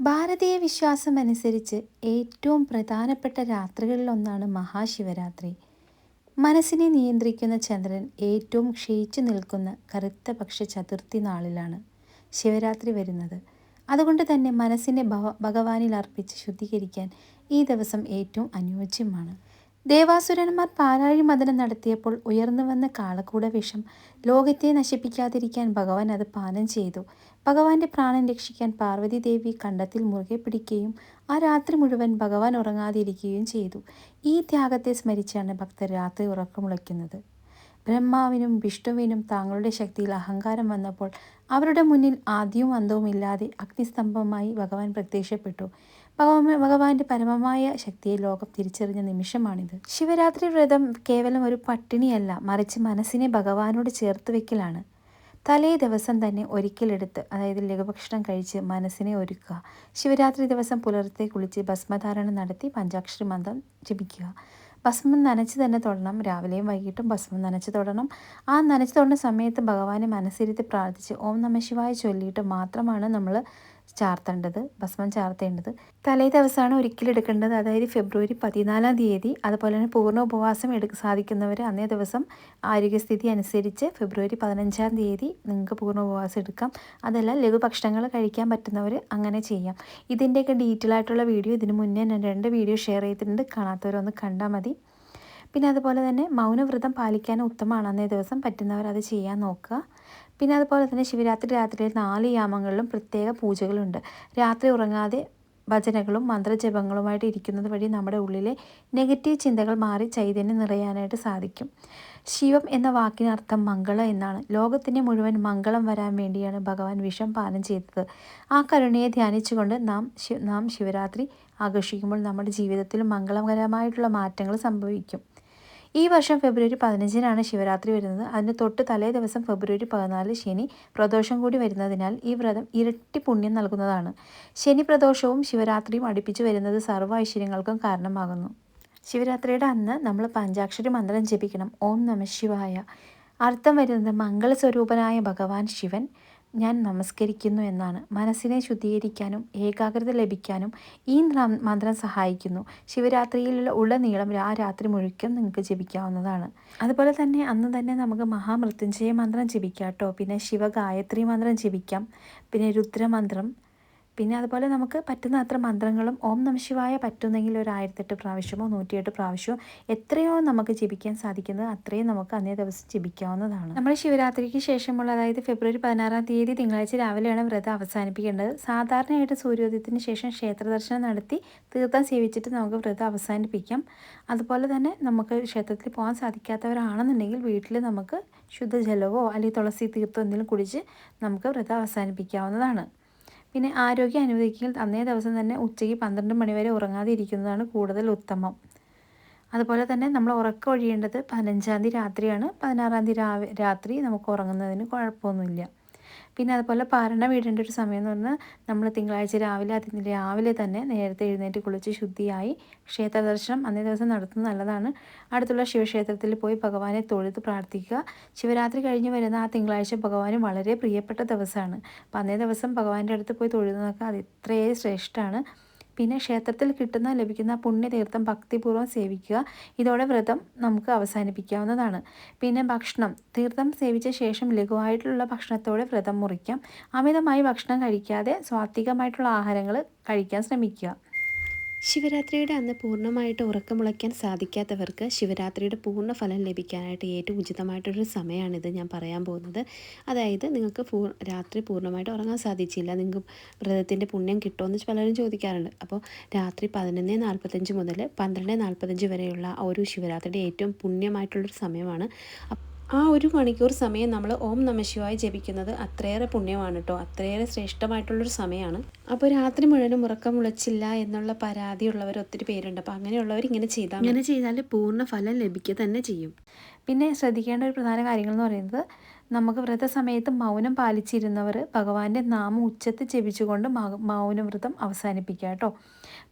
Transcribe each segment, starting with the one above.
ഭാരതീയ വിശ്വാസം അനുസരിച്ച് ഏറ്റവും പ്രധാനപ്പെട്ട രാത്രികളിലൊന്നാണ് മഹാശിവരാത്രി. മനസ്സിനെ നിയന്ത്രിക്കുന്ന ചന്ദ്രൻ ഏറ്റവും ക്ഷയിച്ചു നിൽക്കുന്ന കറുത്ത പക്ഷ ചതുർത്ഥി നാളിലാണ് ശിവരാത്രി വരുന്നത്. അതുകൊണ്ട് തന്നെ മനസ്സിനെ ഭഗവാനിൽ അർപ്പിച്ച് ശുദ്ധീകരിക്കാൻ ഈ ദിവസം ഏറ്റവും അനുയോജ്യമാണ്. ദേവാസുരന്മാർ പാലാഴി മദനം നടത്തിയപ്പോൾ ഉയർന്നു വന്ന കാളക്കൂട വിഷം ലോകത്തെ നശിപ്പിക്കാതിരിക്കാൻ ഭഗവാൻ അത് പാനം ചെയ്തു. ഭഗവാന്റെ പ്രാണൻ രക്ഷിക്കാൻ പാർവതി ദേവി കണ്ടത്തിൽ മുറുകെ പിടിക്കുകയും ആ രാത്രി മുഴുവൻ ഭഗവാൻ ഉറങ്ങാതിരിക്കുകയും ചെയ്തു. ഈ ത്യാഗത്തെ സ്മരിച്ചാണ് ഭക്തർ രാത്രി ഉറക്കമുളയ്ക്കുന്നത് ബ്രഹ്മാവിനും വിഷ്ണുവിനും താങ്കളുടെ ശക്തിയിൽ അഹങ്കാരം വന്നപ്പോൾ അവരുടെ മുന്നിൽ ആദ്യവും അന്തവും ഇല്ലാതെ അഗ്നിസ്തംഭമായി ഭഗവാൻ പ്രത്യക്ഷപ്പെട്ടു. ഭഗവാൻ ഭഗവാന്റെ പരമമായ ശക്തിയെ ലോകം തിരിച്ചറിഞ്ഞ നിമിഷമാണിത്. ശിവരാത്രി വ്രതം കേവലം ഒരു പട്ടിണിയല്ല മറിച്ച് മനസ്സിനെ ഭഗവാനോട് ചേർത്ത് വെക്കലാണ്. തലേ ദിവസം തന്നെ ഒരിക്കലെടുത്ത് അതായത് ലഘുഭക്ഷണം കഴിച്ച് മനസ്സിനെ ഒരുക്കുക. ശിവരാത്രി ദിവസം പുലർത്തെ കുളിച്ച് ഭസ്മധാരണം നടത്തി പഞ്ചാക്ഷരി മന്ത്രം ജപിക്കുക. ഭസ്മം നനച്ച് തന്നെ തൊടണം. രാവിലെയും വൈകിട്ടും ഭസ്മം നനച്ച് തൊടണം. ആ നനച്ച് തൊടുന്ന സമയത്ത് ഭഗവാനെ മനസ്സിരുത്തി പ്രാർത്ഥിച്ച് ഓം നമ ശിവായ ചൊല്ലിയിട്ട് മാത്രമാണ് നമ്മൾ ചാർത്തേണ്ടത് ഭസ്മം ചാർത്തേണ്ടത്. തലേ ദിവസമാണ് ഒരിക്കലെടുക്കേണ്ടത് അതായത് ഫെബ്രുവരി പതിനാലാം തീയതി അതുപോലെ തന്നെ പൂർണ ഉപവാസം എടുക്ക സാധിക്കുന്നവർ അന്നേ ദിവസം ആരോഗ്യസ്ഥിതി അനുസരിച്ച് ഫെബ്രുവരി പതിനഞ്ചാം തീയതി നിങ്ങൾക്ക് പൂർണ ഉപവാസം എടുക്കാം. അതല്ല ലഘുഭക്ഷണങ്ങൾ കഴിക്കാൻ പറ്റുന്നവർ അങ്ങനെ ചെയ്യാം. ഇതിന്റെയൊക്കെ ഡീറ്റെയിൽ ആയിട്ടുള്ള വീഡിയോ ഇതിന് മുന്നേ ഞാൻ രണ്ട് വീഡിയോ ഷെയർ ചെയ്തിട്ടുണ്ട്. കാണാത്തവരൊന്ന് കണ്ടാൽ മതി. പിന്നെ അതുപോലെ തന്നെ മൗനവ്രതം പാലിക്കാൻ ഉത്തമമാണ്. അന്നേ ദിവസം പറ്റുന്നവർ അത് ചെയ്യാൻ നോക്കുക. പിന്നെ അതുപോലെ തന്നെ ശിവരാത്രി രാത്രിയിൽ നാല് യാമങ്ങളിലും പ്രത്യേക പൂജകളുണ്ട്. രാത്രി ഉറങ്ങാതെ ഭജനകളും മന്ത്രജപങ്ങളുമായിട്ട് ഇരിക്കുന്നത് വഴി നമ്മുടെ ഉള്ളിലെ നെഗറ്റീവ് ചിന്തകൾ മാറി ചൈതന്യം നിറയാനായിട്ട് സാധിക്കും. ശിവം എന്ന വാക്കിനർത്ഥം മംഗളം എന്നാണ്. ലോകത്തിന് മുഴുവൻ മംഗളം വരാൻ വേണ്ടിയാണ് ഭഗവാൻ വിഷം പാനം ചെയ്തത്. ആ കരുണയെ ധ്യാനിച്ചുകൊണ്ട് നാം നാം ശിവരാത്രി ആഘോഷിക്കുമ്പോൾ നമ്മുടെ ജീവിതത്തിൽ മംഗളകരമായിട്ടുള്ള മാറ്റങ്ങൾ സംഭവിക്കും. ഈ വർഷം ഫെബ്രുവരി പതിനഞ്ചിനാണ് ശിവരാത്രി വരുന്നത്. അതിന് തൊട്ട് തലേ ദിവസം ഫെബ്രുവരി പതിനാല് ശനി പ്രദോഷം കൂടി വരുന്നതിനാൽ ഈ വ്രതം ഇരട്ടി പുണ്യം നൽകുന്നതാണ്. ശനി പ്രദോഷവും ശിവരാത്രിയും അടുപ്പിച്ച് വരുന്നത് സർവ ഐശ്വര്യങ്ങൾക്കും കാരണമാകുന്നു. ശിവരാത്രിയുടെ അന്ന് നമ്മൾ പഞ്ചാക്ഷരി മന്ത്രം ജപിക്കണം. ഓം നമ ശിവായ. അർത്ഥം വരുന്നത് മംഗളസ്വരൂപനായ ഭഗവാൻ ശിവൻ ഞാൻ നമസ്കരിക്കുന്നു എന്നാണ്. മനസ്സിനെ ശുദ്ധീകരിക്കാനും ഏകാഗ്രത ലഭിക്കാനും ഈ മന്ത്രം സഹായിക്കുന്നു. ശിവരാത്രിയിലുള്ള ഉടനീളം ആ രാത്രി മുഴുവൻ നിങ്ങൾക്ക് ജപിക്കാവുന്നതാണ്. അതുപോലെ തന്നെ അന്ന് തന്നെ നമുക്ക് മഹാമൃത്യുഞ്ജയ മന്ത്രം ജപിക്കാം കേട്ടോ. പിന്നെ ശിവഗായത്രി മന്ത്രം ജപിക്കാം. പിന്നെ രുദ്രമന്ത്രം പിന്നെ അതുപോലെ നമുക്ക് പറ്റുന്ന അത്ര മന്ത്രങ്ങളും ഓം നമശിവായ പറ്റുന്നെങ്കിൽ ഒരു ആയിരത്തെട്ട് പ്രാവശ്യമോ നൂറ്റിയെട്ട് പ്രാവശ്യമോ എത്രയോ നമുക്ക് ജപിക്കാൻ സാധിക്കുന്നത് അത്രയും നമുക്ക് അന്നേ ദിവസം ജപിക്കാവുന്നതാണ്. നമ്മൾ ശിവരാത്രിക്ക് ശേഷമുള്ള അതായത് ഫെബ്രുവരി പതിനാറാം തീയതി തിങ്കളാഴ്ച രാവിലെയാണ് വ്രതം അവസാനിപ്പിക്കേണ്ടത്. സാധാരണയായിട്ട് സൂര്യോദയത്തിന് ശേഷം ക്ഷേത്ര ദർശനം നടത്തി തീർത്ഥം സേവിച്ചിട്ട് നമുക്ക് വ്രതം അവസാനിപ്പിക്കാം. അതുപോലെ തന്നെ നമുക്ക് ക്ഷേത്രത്തിൽ പോകാൻ സാധിക്കാത്തവരാണെന്നുണ്ടെങ്കിൽ വീട്ടിൽ നമുക്ക് ശുദ്ധജലവോ അല്ലെങ്കിൽ തുളസി തീർത്ഥം എന്തെങ്കിലും കുടിച്ച് നമുക്ക് വ്രതം അവസാനിപ്പിക്കാവുന്നതാണ്. പിന്നെ ആരോഗ്യം അനുവദിക്കുകയും അന്നേ ദിവസം തന്നെ ഉച്ചയ്ക്ക് പന്ത്രണ്ട് മണി വരെ ഉറങ്ങാതെ ഇരിക്കുന്നതാണ് കൂടുതൽ ഉത്തമം. അതുപോലെ തന്നെ നമ്മൾ ഉറക്കം ഒഴിയേണ്ടത് പതിനഞ്ചാം തീയതി രാത്രിയാണ്. പതിനാറാം തീയതി രാത്രി നമുക്ക് ഉറങ്ങുന്നതിന് കുഴപ്പമൊന്നുമില്ല. പിന്നെ അതുപോലെ പാരണ വീടേണ്ട ഒരു സമയം എന്ന് പറഞ്ഞാൽ നമ്മൾ തിങ്കളാഴ്ച രാവിലെ അതിന് രാവിലെ തന്നെ നേരത്തെ എഴുന്നേറ്റ് കുളിച്ച് ശുദ്ധിയായി ക്ഷേത്ര ദർശനം അന്നേ ദിവസം നടത്തുന്നത് നല്ലതാണ്. അടുത്തുള്ള ശിവക്ഷേത്രത്തിൽ പോയി ഭഗവാനെ തൊഴുത് പ്രാർത്ഥിക്കുക. ശിവരാത്രി കഴിഞ്ഞ് വരുന്ന ആ തിങ്കളാഴ്ച ഭഗവാന് വളരെ പ്രിയപ്പെട്ട ദിവസമാണ്. അപ്പം അന്നേ ദിവസം ഭഗവാന്റെ അടുത്ത് പോയി തൊഴുന്നതൊക്കെ അത് ഇത്രയേ ശ്രേഷ്ഠമാണ് പിന്നെ ക്ഷേത്രത്തിൽ കിട്ടുന്ന ലഭിക്കുന്ന പുണ്യതീർത്ഥം ഭക്തിപൂർവം സേവിക്കുക. ഇതോടെ വ്രതം നമുക്ക് അവസാനിപ്പിക്കാവുന്നതാണ്. പിന്നെ ഭക്ഷണം. തീർത്ഥം സേവിച്ച ശേഷം ലഘുവായിട്ടുള്ള ഭക്ഷണത്തോടെ വ്രതം മുറിക്കാം. അമിതമായി ഭക്ഷണം കഴിക്കാതെ സ്വാത്വികമായിട്ടുള്ള ആഹാരങ്ങൾ കഴിക്കാൻ ശ്രമിക്കുക. ശിവരാത്രിയുടെ അന്ന് പൂർണമായിട്ട് ഉറക്കമുളയ്ക്കാൻ സാധിക്കാത്തവർക്ക് ശിവരാത്രിയുടെ പൂർണ ഫലം ലഭിക്കാനായിട്ട് ഏറ്റവും ഉചിതമായിട്ടൊരു സമയമാണിത് ഞാൻ പറയാൻ പോകുന്നത്. അതായത് നിങ്ങൾക്ക് രാത്രി പൂർണമായിട്ട് ഉറങ്ങാൻ സാധിച്ചില്ല. നിങ്ങൾക്ക് വ്രതത്തിന്റെ പുണ്യം കിട്ടുമെന്ന് പലരും ചോദിക്കാറുണ്ട്. അപ്പോൾ രാത്രി പതിനൊന്ന് നാൽപ്പത്തഞ്ച് മുതൽ പന്ത്രണ്ട് നാൽപ്പത്തഞ്ച് വരെയുള്ള ഒരു ശിവരാത്രിയുടെ ഏറ്റവും പുണ്യമായിട്ടുള്ളൊരു സമയമാണ്. ആ ഒരു മണിക്കൂർ സമയം നമ്മൾ ഓം നമശിവായി ജപിക്കുന്നത് അത്രയേറെ പുണ്യമാണ് കേട്ടോ അത്രയേറെ ശ്രേഷ്ഠമായിട്ടുള്ളൊരു സമയമാണ് അപ്പോൾ രാത്രി മുഴുവനും ഉറക്കം മുളച്ചില്ല എന്നുള്ള പരാതിയുള്ളവർ ഒത്തിരി പേരുണ്ട്. അപ്പോൾ അങ്ങനെയുള്ളവർ ഇങ്ങനെ ചെയ്താൽ ഇങ്ങനെ ചെയ്താൽ പൂർണ ഫലം ലഭിക്കുക തന്നെ ചെയ്യും. പിന്നെ ശ്രദ്ധിക്കേണ്ട ഒരു പ്രധാന കാര്യങ്ങൾ എന്ന് പറയുന്നത് നമുക്ക് വ്രതസമയത്ത് മൗനം പാലിച്ചിരുന്നവർ ഭഗവാന്റെ നാമം ഉച്ചത്തിൽ ജപിച്ചുകൊണ്ട് മൗനവ്രതം അവസാനിപ്പിക്കുക കേട്ടോ.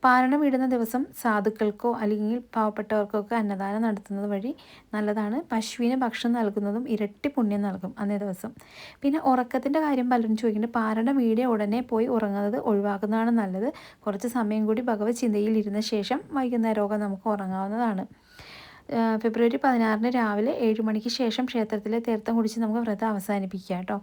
പാരണം ഇടുന്ന ദിവസം സാധുക്കൾക്കോ അല്ലെങ്കിൽ പാവപ്പെട്ടവർക്കോ ഒക്കെ അന്നദാനം നടത്തുന്നത് വഴി നല്ലതാണ്. പശുവിന് ഭക്ഷണം നൽകുന്നതും ഇരട്ടി പുണ്യം നൽകും അന്നേ ദിവസം. പിന്നെ ഉറക്കത്തിന്റെ കാര്യം പലരും ചോദിക്കുന്നുണ്ട്. പാരണം വീടിയ ഉടനെ പോയി ഉറങ്ങുന്നത് ഒഴിവാക്കുന്നതാണ് നല്ലത്. കുറച്ച് സമയം കൂടി ഭഗവത് ചിന്തയിൽ ഇരുന്ന ശേഷം വൈകുന്നേരമൊക്കെ നമുക്ക് ഉറങ്ങാവുന്നതാണ്. ഫെബ്രുവരി പതിനാറിന് രാവിലെ ഏഴ് മണിക്ക് ശേഷം ക്ഷേത്രത്തിലെ തീർത്ഥം കുടിച്ച് നമുക്ക് വ്രതം അവസാനിപ്പിക്കുക കേട്ടോ.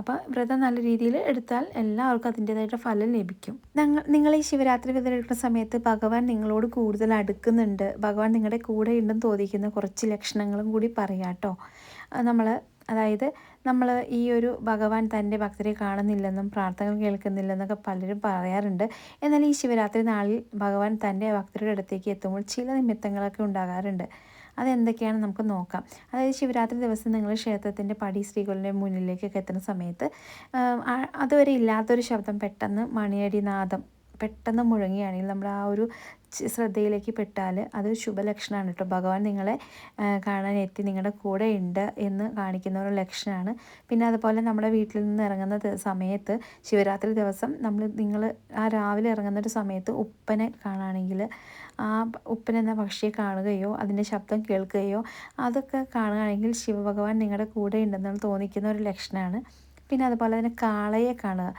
അപ്പോൾ വ്രതം നല്ല രീതിയിൽ എടുത്താൽ എല്ലാവർക്കും അതിന്റേതായിട്ട് ഫലം ലഭിക്കും. ഞങ്ങൾ നിങ്ങൾ ഈ ശിവരാത്രി വ്രതം എടുക്കുന്ന സമയത്ത് ഭഗവാൻ നിങ്ങളോട് കൂടുതൽ അടുക്കുന്നുണ്ട്. ഭഗവാൻ നിങ്ങളുടെ കൂടെ ഉണ്ടെന്ന് തോന്നിക്കുന്ന കുറച്ച് ലക്ഷണങ്ങളും കൂടി പറയാം കേട്ടോ. നമ്മൾ അതായത് നമ്മൾ ഈ ഒരു ഭഗവാൻ തന്റെ ഭക്തരെ കാണുന്നില്ലെന്നും പ്രാർത്ഥനകൾ കേൾക്കുന്നില്ലെന്നൊക്കെ പലരും പറയാറുണ്ട്. എന്നാൽ ഈ ശിവരാത്രി നാളിൽ ഭഗവാൻ തന്റെ ഭക്തരുടെ അടുത്തേക്ക് എത്തുമ്പോൾ ചില നിമിത്തങ്ങളൊക്കെ ഉണ്ടാകാറുണ്ട്. അതെന്തൊക്കെയാണ് നമുക്ക് നോക്കാം. അതായത് ശിവരാത്രി ദിവസം നിങ്ങൾ ക്ഷേത്രത്തിന്റെ പടി സ്ത്രീകളുടെ മുന്നിലേക്കൊക്കെ എത്തുന്ന സമയത്ത് അതുവരെ ഇല്ലാത്തൊരു ശബ്ദം പെട്ടെന്ന് മണിയടി നാദം പെട്ടെന്ന് മുഴങ്ങുകയാണെങ്കിൽ നമ്മൾ ആ ഒരു ശ്രദ്ധയിലേക്ക് പെട്ടാൽ അതൊരു ശുഭലക്ഷണമാണ് കേട്ടോ. ഭഗവാൻ നിങ്ങളെ കാണാൻ എത്തി നിങ്ങളുടെ കൂടെ ഉണ്ട് എന്ന് കാണിക്കുന്ന ഒരു ലക്ഷണമാണ്. പിന്നെ അതുപോലെ നമ്മുടെ വീട്ടിൽ നിന്ന് ഇറങ്ങുന്ന സമയത്ത് ശിവരാത്രി ദിവസം നമ്മൾ നിങ്ങൾ ആ രാവിലെ ഇറങ്ങുന്ന ഒരു സമയത്ത് ഉപ്പനെ കാണുകയാണെങ്കിൽ ആ ഉപ്പൻ എന്ന പക്ഷിയെ കാണുകയോ അതിന്റെ ശബ്ദം കേൾക്കുകയോ അതൊക്കെ കാണുകയാണെങ്കിൽ ശിവഭഗവാൻ നിങ്ങളുടെ കൂടെ ഉണ്ടെന്ന് തോന്നിക്കുന്ന ഒരു ലക്ഷണമാണ്. പിന്നെ അതുപോലെ തന്നെ കാളയെ കാണുക.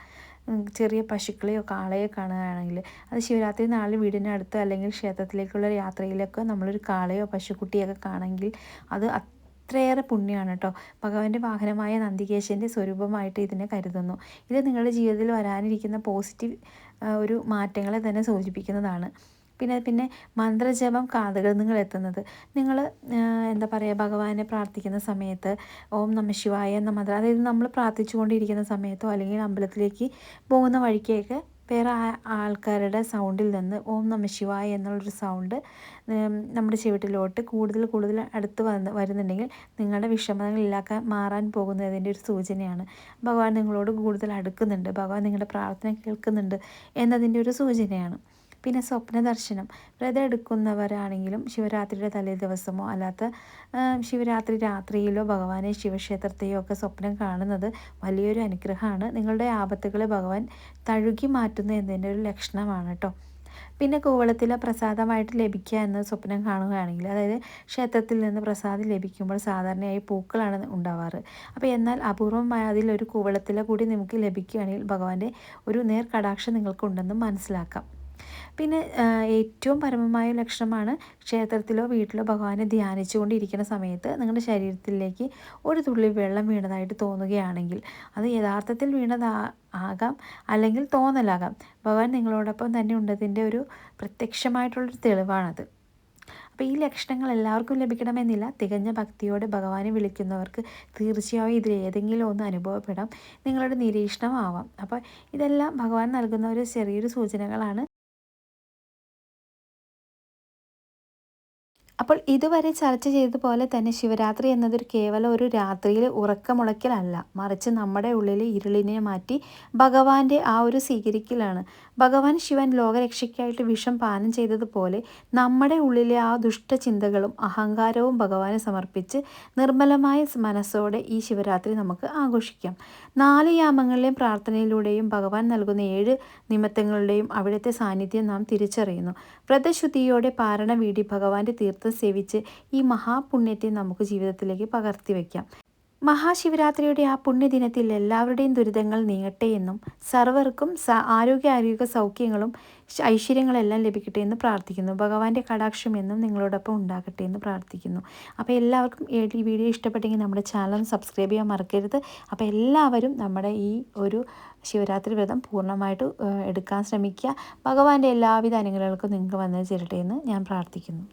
ചെറിയ പശുക്കളെയോ കാളയോ കാണുകയാണെങ്കിൽ അത് ശിവരാത്രി നാളിൽ വീടിനടുത്ത് അല്ലെങ്കിൽ ക്ഷേത്രത്തിലേക്കുള്ള യാത്രയിലൊക്കെ നമ്മളൊരു കാളയോ പശുക്കുട്ടിയൊക്കെ കാണെങ്കിൽ അത് അത്രയേറെ പുണ്യമാണ് കേട്ടോ. ഭഗവാന്റെ വാഹനമായ നന്ദികേശന്റെ സ്വരൂപമായിട്ട് ഇതിനെ കരുതുന്നു. ഇത് നിങ്ങളുടെ ജീവിതത്തിൽ വരാനിരിക്കുന്ന പോസിറ്റീവ് ഒരു മാറ്റങ്ങളെ തന്നെ സൂചിപ്പിക്കുന്നതാണ്. പിന്നെ പിന്നെ മന്ത്രജപം കാതുകൾ നിങ്ങൾ എത്തുന്നത്. നിങ്ങൾ എന്താ പറയുക ഭഗവാനെ പ്രാർത്ഥിക്കുന്ന സമയത്ത് ഓം നമ ശിവായ എന്ന മന്ത്രം അതായത് നമ്മൾ പ്രാർത്ഥിച്ചുകൊണ്ടിരിക്കുന്ന സമയത്തോ അല്ലെങ്കിൽ അമ്പലത്തിലേക്ക് പോകുന്ന വഴിക്കൊക്കെ വേറെ ആൾക്കാരുടെ സൗണ്ടിൽ നിന്ന് ഓം നമ ശിവായ എന്നുള്ളൊരു സൗണ്ട് നമ്മുടെ ചുവട്ടിലോട്ട് കൂടുതൽ കൂടുതൽ അടുത്ത് വന്ന് വരുന്നുണ്ടെങ്കിൽ നിങ്ങളുടെ വിഷമതകൾ ഇല്ലാക്കാൻ മാറാൻ പോകുന്നതിന്റെ ഒരു സൂചനയാണ്. ഭഗവാൻ നിങ്ങളോട് കൂടുതൽ അടുക്കുന്നുണ്ട്. ഭഗവാൻ നിങ്ങളുടെ പ്രാർത്ഥന കേൾക്കുന്നുണ്ട് എന്നതിന്റെ ഒരു സൂചനയാണ്. പിന്നെ സ്വപ്ന ദർശനം വ്രതം എടുക്കുന്നവരാണെങ്കിലും ശിവരാത്രിയുടെ തലേ ദിവസമോ അല്ലാത്ത ശിവരാത്രി രാത്രിയിലോ ഭഗവാനെ ശിവക്ഷേത്രത്തെയോ ഒക്കെ സ്വപ്നം കാണുന്നത് വലിയൊരു അനുഗ്രഹമാണ്. നിങ്ങളുടെ ആപത്തുകളെ ഭഗവാൻ തഴുകി മാറ്റുന്നു എന്നതിന്റെ ഒരു ലക്ഷണമാണ് കേട്ടോ പിന്നെ കൂവളത്തിലെ പ്രസാദമായിട്ട് ലഭിക്കുക എന്ന സ്വപ്നം കാണുകയാണെങ്കിൽ അതായത് ക്ഷേത്രത്തിൽ നിന്ന് പ്രസാദം ലഭിക്കുമ്പോൾ സാധാരണയായി പൂക്കളാണ് ഉണ്ടാവാറ്. അപ്പോൾ എന്നാൽ അപൂർവമായ അതിലൊരു കൂവളത്തിലെ കൂടി നമുക്ക് ലഭിക്കുകയാണെങ്കിൽ ഭഗവാന്റെ ഒരു നേർ കടാക്ഷം നിങ്ങൾക്കുണ്ടെന്നും മനസ്സിലാക്കാം. പിന്നെ ഏറ്റവും പരമമായ ലക്ഷണമാണ് ക്ഷേത്രത്തിലോ വീട്ടിലോ ഭഗവാനെ ധ്യാനിച്ചുകൊണ്ടിരിക്കുന്ന സമയത്ത് നിങ്ങളുടെ ശരീരത്തിലേക്ക് ഒരു തുള്ളി വെള്ളം വീണതായിട്ട് തോന്നുകയാണെങ്കിൽ അത് യഥാർത്ഥത്തിൽ വീണതാ ആകാം അല്ലെങ്കിൽ തോന്നലാകാം. ഭഗവാൻ നിങ്ങളോടൊപ്പം തന്നെ ഉണ്ടതിന്റെ ഒരു പ്രത്യക്ഷമായിട്ടുള്ളൊരു തെളിവാണത്. അപ്പോൾ ഈ ലക്ഷണങ്ങൾ എല്ലാവർക്കും ലഭിക്കണമെന്നില്ല. തികഞ്ഞ ഭക്തിയോടെ ഭഗവാനെ വിളിക്കുന്നവർക്ക് തീർച്ചയായും ഇതിൽ ഏതെങ്കിലും ഒന്ന് അനുഭവപ്പെടാം. നിങ്ങളുടെ നിരീക്ഷണമാവാം അപ്പോൾ ഇതെല്ലാം ഭഗവാൻ നൽകുന്ന ഒരു ചെറിയൊരു സൂചനകളാണ്. അപ്പോൾ ഇതുവരെ ചർച്ച ചെയ്തതുപോലെ തന്നെ ശിവരാത്രി എന്നതൊരു കേവലം ഒരു രാത്രിയിൽ ഉറക്കമുളയ്ക്കലല്ല. മറിച്ച് നമ്മുടെ ഉള്ളിലെ ഇരുളിനെ മാറ്റി ഭഗവാന്റെ ആ ഒരു സ്വീകരിക്കലാണ്. ഭഗവാൻ ശിവൻ ലോകരക്ഷയ്ക്കായിട്ട് വിഷം പാനം ചെയ്തതുപോലെ നമ്മുടെ ഉള്ളിലെ ആ ദുഷ്ടചിന്തകളും അഹങ്കാരവും ഭഗവാനെ സമർപ്പിച്ച് നിർമ്മലമായ മനസ്സോടെ ഈ ശിവരാത്രി നമുക്ക് ആഘോഷിക്കാം. നാല് യാമങ്ങളിലെയും പ്രാർത്ഥനയിലൂടെയും ഭഗവാൻ നൽകുന്ന ഏഴ് നിമിത്തങ്ങളുടെയും അവിടുത്തെ സാന്നിധ്യം നാം തിരിച്ചറിയുന്നു. വ്രതശുദ്ധിയോടെ പാരണ വീടി ഭഗവാന്റെ തീർത്ഥം സേവിച്ച് ഈ മഹാപുണ്യത്തെ നമുക്ക് ജീവിതത്തിലേക്ക് പകർത്തി വയ്ക്കാം മഹാശിവരാത്രിയുടെ ആ പുണ്യദിനത്തിൽ എല്ലാവരുടെയും ദുരിതങ്ങൾ നീങ്ങട്ടെ എന്നും സർവർക്കും സ ആരോഗ്യ ആരോഗ്യ സൗഖ്യങ്ങളും ഐശ്വര്യങ്ങളെല്ലാം ലഭിക്കട്ടെ എന്ന് പ്രാർത്ഥിക്കുന്നു. ഭഗവാന്റെ കടാക്ഷം എന്നും നിങ്ങളോടൊപ്പം ഉണ്ടാകട്ടെ എന്ന് പ്രാർത്ഥിക്കുന്നു. അപ്പോൾ എല്ലാവർക്കും ഈ വീഡിയോ ഇഷ്ടപ്പെട്ടെങ്കിൽ നമ്മുടെ ചാനൽ സബ്സ്ക്രൈബ് ചെയ്യാൻ മറക്കരുത്. അപ്പോൾ എല്ലാവരും നമ്മുടെ ഈ ഒരു ശിവരാത്രി വ്രതം പൂർണമായിട്ട് എടുക്കാൻ ശ്രമിക്കുക. ഭഗവാന്റെ എല്ലാവിധ അനുഗ്രഹങ്ങൾക്കും നിങ്ങൾക്ക് വന്നു ചേരട്ടെ എന്ന് ഞാൻ പ്രാർത്ഥിക്കുന്നു.